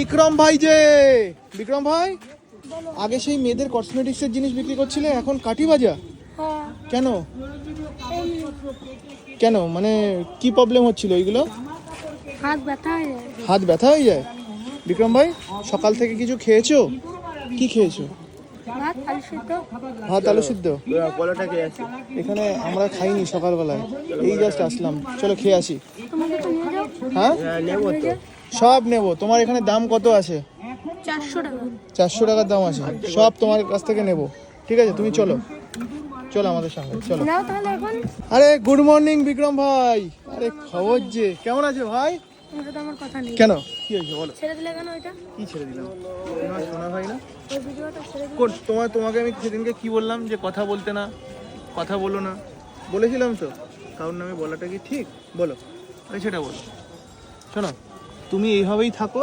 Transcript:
বিক্রম ভাই যে বিক্রম ভাই? আগে সেই মেয়েদের কসমেটিক্সের জিনিস বিক্রি করছিলে এখন কাঠি বাজা হ্যাঁ। কেন? কেন? মানে কি প্রবলেম হচ্ছিল এইগুলো? হাত ব্যথা হয়ে যায়। হাত ব্যথা হয়ে যায়? বিক্রম ভাই সকাল থেকে কিছু খেয়েছো? কি খেয়েছো? ভাত আলু সিদ্ধ। এখানে আমরা খাইনি সকালবেলায়। এই জাস্ট আসলাম। চলো খেয়ে আসি। হ্যাঁ? সব নেব। তোমার এখানে দাম কত আছে? চারশো টাকা। চারশো টাকার দাম আছে। সব তোমার কাছ থেকে নেব। ঠিক আছে তুমি চলো। চলো আমাদের সঙ্গে চলো। আরে গুড মর্নিং বিক্রম ভাই। আরে খবর যে। কেমন আছে ভাই? কেন? কি হয়েছে বলো। ছেড়ে দিলে কেন ওইটা কি ছেড়ে দিলাম? তোমার শোনা হয় না? কোন তোমার তোমাকে আমি সেদিনকে কি বললাম যে কথা বলতে না? কথা বলো না। বলেছিলাম তো। কারোর নামে বলাটা কি ঠিক? বলো। আরে সেটা বলো। শোনো তুমি এইভাবেই থাকো